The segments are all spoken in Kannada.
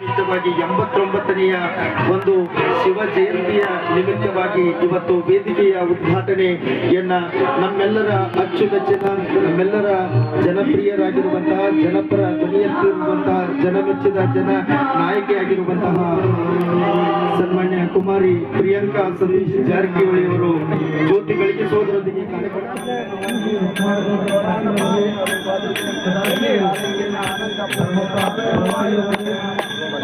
ನಿಮಿತ್ತವಾಗಿ ಎಂಬತ್ತೊಂಬತ್ತನೆಯ ಒಂದು ಶಿವ ಜಯಂತಿಯ ನಿಮಿತ್ತವಾಗಿ ಇವತ್ತು ವೇದಿಕೆಯ ಉದ್ಘಾಟನೆಯನ್ನ ನಮ್ಮೆಲ್ಲರ ಅಚ್ಚುಮೆಚ್ಚಿನ ನಮ್ಮೆಲ್ಲರ ಜನಪ್ರಿಯರಾಗಿರುವಂತಹ, ಜನಪರ ಧ್ವನಿಯಂತಿರುವಂತಹ, ಜನಮೆಚ್ಚಿದ ಜನ ನಾಯಕಿಯಾಗಿರುವಂತಹ ಸನ್ಮಾನ್ಯ ಕುಮಾರಿ ಪ್ರಿಯಾಂಕಾ ಸತೀಶ್ ಜಾರಕಿಹೊಳಿ ಅವರು ಜ್ಯೋತಿ ಬೆಳಗಿಸುವುದರೊಂದಿಗೆ शिव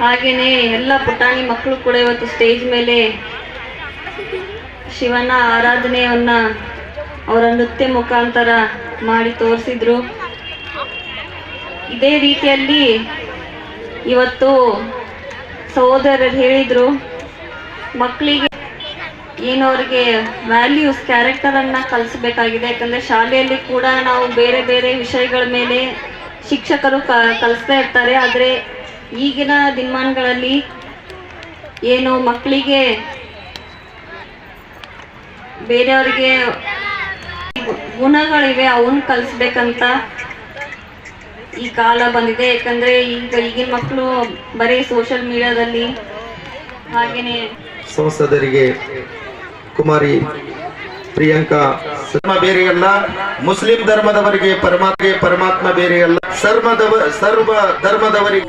ಹಾಗೇನೆ ಎಲ್ಲ ಪುಟಾಣಿ ಮಕ್ಕಳು ಕೂಡ ಇವತ್ತು ಸ್ಟೇಜ್ ಮೇಲೆ ಶಿವನ ಆರಾಧನೆಯನ್ನ ಅವರ ನೃತ್ಯ ಮುಖಾಂತರ ಮಾಡಿ ತೋರಿಸಿದ್ರು. ಇದೇ ರೀತಿಯಲ್ಲಿ ಇವತ್ತು ಸಹೋದರರು ಹೇಳಿದ್ರು, ಮಕ್ಕಳಿಗೆ ಏನು ಅವ್ರಿಗೆ ವ್ಯಾಲ್ಯೂಸ್ ಕ್ಯಾರೆಕ್ಟರನ್ನು ಕಲಿಸ್ಬೇಕಾಗಿದೆ. ಯಾಕಂದರೆ ಶಾಲೆಯಲ್ಲಿ ಕೂಡ ನಾವು ಬೇರೆ ಬೇರೆ ವಿಷಯಗಳ ಮೇಲೆ ಶಿಕ್ಷಕರು ಕಲಿಸ್ತಾ ಇರ್ತಾರೆ. ಆದರೆ ಈಗಿನ ದಿನಮಾನಗಳಲ್ಲಿ ಏನು ಮಕ್ಕಳಿಗೆ ಬೇರೆಯವ್ರಿಗೆ ಗುಣಗಳಿವೆ ಅವನ್ನ ಕಲಿಸ್ಬೇಕಂತ ಈ ಕಾಲ ಬಂದಿದೆ. ಯಾಕಂದ್ರೆ ಈಗ ಈಗಿನ ಮಕ್ಕಳು ಬರೀ ಸೋಷಿಯಲ್ ಮೀಡಿಯಾದಲ್ಲಿ ಹಾಗೇನೆ ಸಂಸದರಿಗೆ ಕುಮಾರಿ ಪ್ರಿಯಾಂಕಾ ಧರ್ಮ ಬೇರೆಯಲ್ಲ ಮುಸ್ಲಿಂ ಧರ್ಮದವರಿಗೆ ಪರಮಾತ್ಮ ಪರಮಾತ್ಮ ಬೇರೆಯಲ್ಲ ಸರ್ವದವ ಸರ್ವ ಧರ್ಮದವರಿಗೆ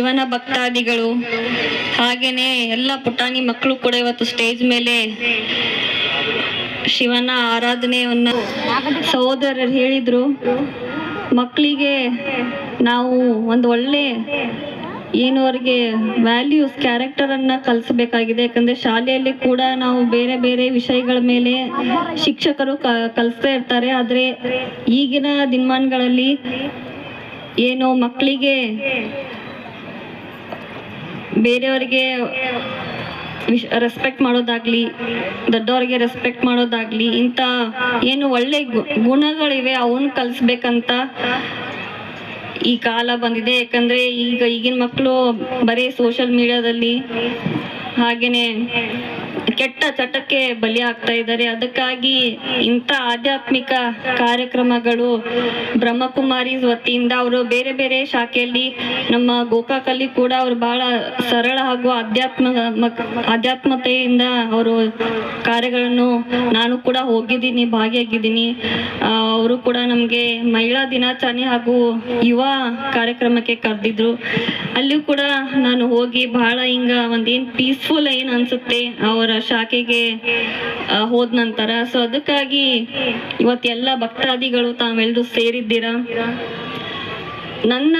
ಶಿವನ ಭಕ್ತಾದಿಗಳು. ಹಾಗೇನೆ ಎಲ್ಲ ಪುಟಾಣಿ ಮಕ್ಕಳು ಕೂಡ ಇವತ್ತು ಸ್ಟೇಜ್ ಮೇಲೆ ಶಿವನ ಆರಾಧನೆಯನ್ನ ಸಹೋದರರು ಹೇಳಿದ್ರು. ಮಕ್ಕಳಿಗೆ ನಾವು ಒಂದು ಒಳ್ಳೆ ಏನು ಅವ್ರಿಗೆ ವ್ಯಾಲ್ಯೂಸ್ ಅನ್ನ ಕಲಿಸಬೇಕಾಗಿದೆ. ಯಾಕಂದ್ರೆ ಶಾಲೆಯಲ್ಲಿ ಕೂಡ ನಾವು ಬೇರೆ ಬೇರೆ ವಿಷಯಗಳ ಮೇಲೆ ಶಿಕ್ಷಕರು ಕಲಿಸ್ತಾ ಇರ್ತಾರೆ. ಆದ್ರೆ ಈಗಿನ ದಿನಮಾನಗಳಲ್ಲಿ ಏನು ಮಕ್ಕಳಿಗೆ ಬೇರೆಯವರಿಗೆ ರೆಸ್ಪೆಕ್ಟ್ ಮಾಡೋದಾಗ್ಲಿ, ದೊಡ್ಡವರಿಗೆ ರೆಸ್ಪೆಕ್ಟ್ ಮಾಡೋದಾಗ್ಲಿ, ಇಂಥ ಏನು ಒಳ್ಳೆ ಗುಣಗಳಿವೆ ಅವನ್ನ ಕಲಿಸ್ಬೇಕಂತ ಈ ಕಾಲ ಬಂದಿದೆ. ಯಾಕಂದ್ರೆ ಈಗ ಈಗಿನ ಮಕ್ಕಳು ಬರೀ ಸೋಷಲ್ ಮೀಡಿಯಾದಲ್ಲಿ ಹಾಗೇನೆ ಕೆಟ್ಟ ಚಟಕ್ಕೆ ಬಲಿ ಆಗ್ತಾ ಇದ್ದಾರೆ. ಅದಕ್ಕಾಗಿ ಇಂಥ ಆಧ್ಯಾತ್ಮಿಕ ಕಾರ್ಯಕ್ರಮಗಳು ಬ್ರಹ್ಮಕುಮಾರಿ ವತಿಯಿಂದ ಅವರು ಬೇರೆ ಬೇರೆ ಶಾಖೆಯಲ್ಲಿ ನಮ್ಮ ಗೋಕಾಕಲ್ಲಿ ಕೂಡ ಅವರು ಬಹಳ ಸರಳ ಹಾಗೂ ಅಧ್ಯಾತ್ಮ ಮಕ್- ಆಧ್ಯಾತ್ಮತೆಯಿಂದ ಅವರು ಕಾರ್ಯಗಳನ್ನು ನಾನು ಕೂಡ ಹೋಗಿದ್ದೀನಿ, ಭಾಗಿಯಾಗಿದ್ದೀನಿ. ಅವರು ಕೂಡ ನಮಗೆ ಮಹಿಳಾ ದಿನಾಚರಣೆ ಹಾಗೂ ಯುವ ಕಾರ್ಯಕ್ರಮಕ್ಕೆ ಕರೆದಿದ್ರು. ಅಲ್ಲಿಯೂ ಕೂಡ ನಾನು ಹೋಗಿ ಬಹಳ ಹಿಂಗ ಒಂದೇನು ಪೀಸ್ಫುಲ್ ಏನು ಅನ್ಸುತ್ತೆ, ಅವರ ಶಾಖೆಗೆ ಹೋದ ನಂತರ. ಸೊ ಅದಕ್ಕಾಗಿ ಇವತ್ತೆಲ್ಲ ಭಕ್ತಾದಿಗಳು ತಾವೆಲ್ಲರೂ ಸೇರಿದ್ದೀರಾ? ನನ್ನ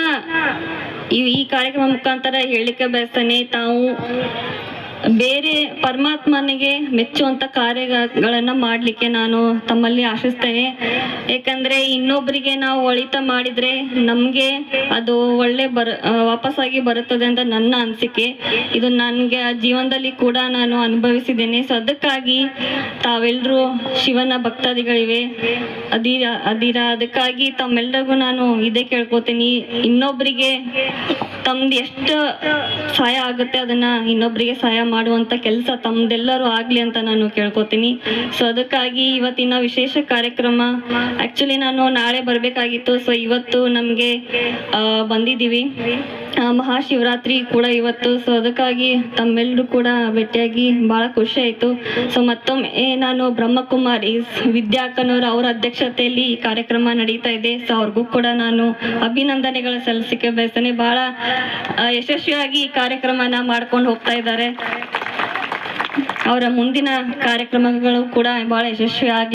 ಈ ಕಾರ್ಯಕ್ರಮ ಮುಖಾಂತರ ಹೇಳಿಕೆ ಬಯಸ್ತಾನೆ, ತಾವು ಬೇರೆ ಪರಮಾತ್ಮನಿಗೆ ಮೆಚ್ಚುವಂತ ಕಾರ್ಯಗಳನ್ನ ಮಾಡ್ಲಿಕ್ಕೆ ನಾನು ತಮ್ಮಲ್ಲಿ ಆಶಿಸ್ತೇನೆ. ಯಾಕಂದ್ರೆ ಇನ್ನೊಬ್ಬರಿಗೆ ನಾವು ಒಳಿತ ಮಾಡಿದ್ರೆ ನಮ್ಗೆ ಅದು ಒಳ್ಳೆ ಬರ ವಾಪಸ್ಸಾಗಿ ಬರುತ್ತದೆ ಅಂತ ನನ್ನ ಅನಿಸಿಕೆ. ಇದು ನನಗೆ ಜೀವನದಲ್ಲಿ ಕೂಡ ನಾನು ಅನುಭವಿಸಿದ್ದೇನೆ. ಸೊ, ಅದಕ್ಕಾಗಿ ತಾವೆಲ್ಲರೂ ಶಿವನ ಭಕ್ತಾದಿಗಳಿವೆ. ಅದೀರ ಅದೀರ ಅದಕ್ಕಾಗಿ ತಮ್ಮೆಲ್ಲರಿಗೂ ನಾನು ಇದೇ ಕೇಳ್ಕೊತೀನಿ. ಇನ್ನೊಬ್ಬರಿಗೆ ತಮ್ದು ಎಷ್ಟು ಸಹಾಯ ಆಗುತ್ತೆ ಅದನ್ನ ಇನ್ನೊಬ್ಬರಿಗೆ ಸಹಾಯ ಮಾಡುವಂಥ ಕೆಲಸ ತಮ್ದೆಲ್ಲರೂ ಆಗ್ಲಿ ಅಂತ ನಾನು ಕೇಳ್ಕೊತೀನಿ. ಸೊ ಅದಕ್ಕಾಗಿ ಇವತ್ತಿನ ವಿಶೇಷ ಕಾರ್ಯಕ್ರಮ ಆಕ್ಚುಲಿ ನಾನು ನಾಳೆ ಬರಬೇಕಾಗಿತ್ತು. ಸೊ ಇವತ್ತು ನಮಗೆ ಬಂದಿದ್ದೀವಿ. ಮಹಾಶಿವರಾತ್ರಿ ಕೂಡ ಇವತ್ತು. ಸೊ ಅದಕ್ಕಾಗಿ ತಮ್ಮೆಲ್ಲರೂ ಕೂಡ ಭೇಟಿಯಾಗಿ ಬಹಳ ಖುಷಿ ಆಯಿತು. ಸೊ ಮತ್ತೊಮ್ಮೆ ನಾನು ಬ್ರಹ್ಮಕುಮಾರಿ ವಿದ್ಯಾಕನೂರ್ ಅವರ ಅಧ್ಯಕ್ಷತೆಯಲ್ಲಿ ಈ ಕಾರ್ಯಕ್ರಮ ನಡೀತಾ ಇದೆ. ಸೊ ಅವ್ರಿಗೂ ಕೂಡ ನಾನು ಅಭಿನಂದನೆಗಳು ಸಲ್ಲಿಸಿಕೆ ಬಯಸ್ತೇನೆ. ಭಾಳ ಯಶಸ್ವಿಯಾಗಿ ಈ ಕಾರ್ಯಕ್ರಮನ ಮಾಡ್ಕೊಂಡು ಹೋಗ್ತಾ ಇದ್ದಾರೆ. ಅವರ ಮುಂದಿನ ಕಾರ್ಯಕ್ರಮಗಳು ಕೂಡ ಬಹಳ ಯಶಸ್ವಿಯಾಗಿ